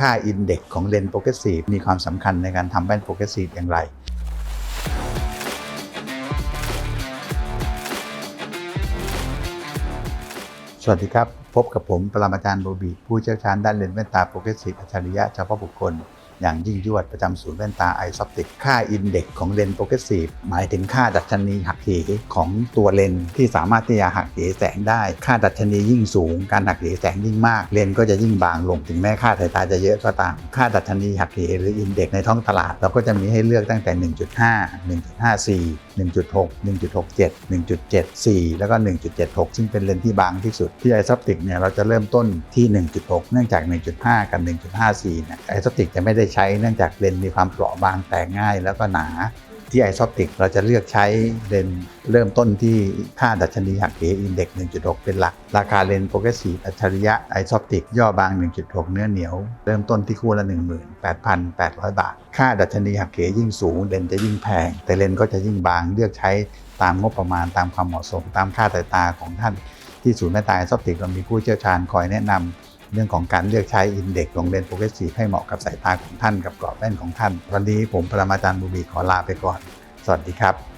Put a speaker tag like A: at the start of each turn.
A: ค่าอินเด็กของเลนส์โปรเกรสซีฟมีความสำคัญในการทำแว่นโปรเกรสซีฟอย่างไร สวัสดีครับ พบกับผมปรมาจารย์โบบีผู้เชี่ยวชาญด้านเลนส์แว่นตาโปรเกรสซีฟอัจฉริยะเฉพาะบุคคล อย่างยิ่งยวดประจำศูนย์แว่นตาไอซอปติกค่าอินเด็กซ์ของเลนส์โปรเกรสซีฟหมายถึงค่าดัชนีหักเหของตัวเลนส์ที่สามารถที่จะหักเหแสงได้ ค่าดัชนียิ่งสูง การหักเหแสงยิ่งมาก เลนส์ก็จะยิ่งบางลงถึงแม้ค่าสายตาจะเยอะก็ตาม ค่าดัชนีหักเหหรืออินเด็กซ์ในท้องตลาด เราก็จะมีให้เลือกตั้งแต่ 1.5 1.54 1.6 1.67 1.74 แล้วก็ 1.76 ซึ่งเป็นเลนส์ที่บางที่สุด ที่ไอซับติกเนี่ยเราจะเริ่มต้นที่ 1.6 เนื่องจาก 1.5 กับ 1.54เนี่ยไอซับติกจะไม่ได้ใช้เนื่องจากเลนส์มีความเปราะบางแตกง่ายแล้วก็หนา ที่ไอซอปติกเราจะเลือกใช้เลนเริ่มต้นที่ค่าดัชนีหักเหอินเด็กซ์1.6 เป็นหลัก ราคาเลนโปรเกรสซีฟอัจฉริยะไอซอปติกย่อบาง 1.6 เนื้อเหนียว เริ่มต้นที่คู่ละ 18,800 บาท ค่าดัชนีหักเหยิ่งสูง เลนจะยิ่งแพง แต่เลนก็จะยิ่งบางเลือกใช้ตามงบประมาณตามความเหมาะสม ตามค่าสายตาของท่านที่ศูนย์แม่ตาไอซอปติกเรามีผู้เชี่ยวชาญคอยแนะนำ เรื่องของการเลือกใช้อินเด็กซ์ของเลนส์โปรเกรสซีฟให้เหมาะกับสายตาของท่านกับกรอบแว่นของท่าน วันนี้ผมปรมาจารย์บุบีขอลาไปก่อน สวัสดีครับ